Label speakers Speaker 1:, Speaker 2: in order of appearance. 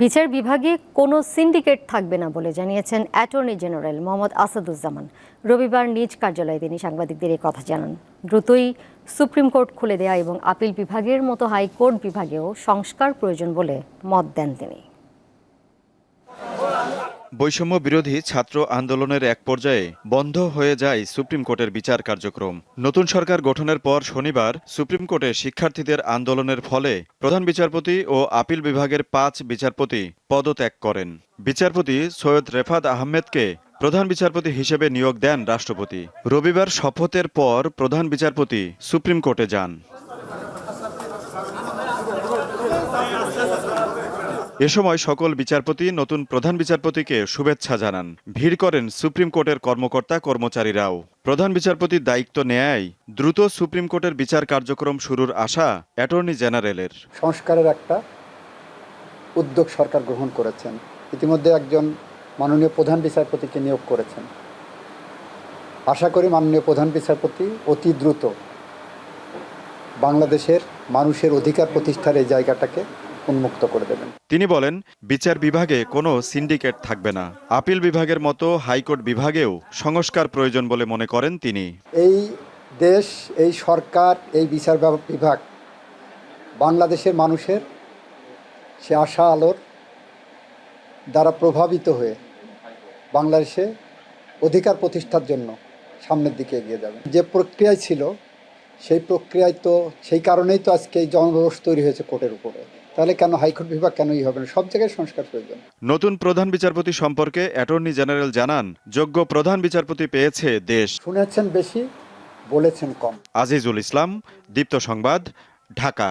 Speaker 1: বিচার বিভাগে কোনো সিন্ডিকেট থাকবে না বলে জানিয়েছেন অ্যাটর্নি জেনারেল মোহাম্মদ আসাদুজ্জামান। রবিবার নিজ কার্যালয়ে তিনি সাংবাদিকদের এই কথা জানান। দ্রুতই সুপ্রিম কোর্ট খুলে দেয়া এবং আপিল বিভাগের মতো হাইকোর্ট বিভাগেও সংস্কার প্রয়োজন বলে মত দেন তিনি।
Speaker 2: বৈষম্য বিরোধী ছাত্র আন্দোলনের এক পর্যায়ে বন্ধ হয়ে যায় সুপ্রিম কোর্টের বিচার কার্যক্রম। নতুন সরকার গঠনের পর শনিবার সুপ্রিম কোর্টে শিক্ষার্থীদের আন্দোলনের ফলে প্রধান বিচারপতি ও আপিল বিভাগের পাঁচ বিচারপতি পদত্যাগ করেন। বিচারপতি সৈয়দ রেফাত আহমেদকে প্রধান বিচারপতি হিসেবে নিয়োগ দেন রাষ্ট্রপতি। রবিবার শপথের পর প্রধান বিচারপতি সুপ্রিম কোর্টে যান। এ সময় সকল বিচারপতি, নতুন প্রধান বিচারপতিকে শুভেচ্ছা জানান। ভিড় করেন সুপ্রিম কোর্টের কর্মকর্তা কর্মচারীরাও। প্রধান বিচারপতির দায়িত্ব নেয় দ্রুত সুপ্রিম কোর্টের বিচার কার্যক্রম শুরুর আশা অ্যাটর্নি জেনারেলের।
Speaker 3: সংস্কারের একটা উদ্যোগ সরকার গ্রহণ করেছেন। ইতিমধ্যে একজন মাননীয় প্রধান বিচারপতিকে নিয়োগ করেছেন। আশা করি মাননীয় প্রধান বিচারপতি অতি দ্রুত বাংলাদেশের মানুষের অধিকার প্রতিষ্ঠার এই জায়গাটাকে উন্মুক্ত করে দেবেন।
Speaker 2: তিনি বলেন বিচার বিভাগে কোনো সিন্ডিকেট থাকবে না। আপিল বিভাগের মতো হাইকোর্ট বিভাগেও সংস্কার প্রয়োজন বলে মনে করেন তিনি।
Speaker 3: এই দেশ এই সরকার এই বিচার বিভাগ বাংলাদেশের মানুষের সে আশা আলোর দ্বারা প্রভাবিত হয়ে বাংলাদেশে অধিকার প্রতিষ্ঠার জন্য সামনের দিকে এগিয়ে যাবে। যে প্রক্রিয়ায় ছিল সেই প্রক্রিয়ায় তো সেই কারণেই তো আজকে এই জনরোষ তৈরি হয়েছে কোর্টের উপরে। তাহলে কেন হাইকোর্ট বিভাগ কেনই হবে না? সব জায়গায় সংস্কার প্রয়োজন।
Speaker 2: নতুন প্রধান বিচারপতি সম্পর্কে অ্যাটর্নি জেনারেল জানান যোগ্য প্রধান বিচারপতি পেয়েছে দেশ।
Speaker 3: শুনেছেন বেশি বলেছেন কম।
Speaker 2: আজিজুল ইসলাম দীপ্ত সংবাদ ঢাকা।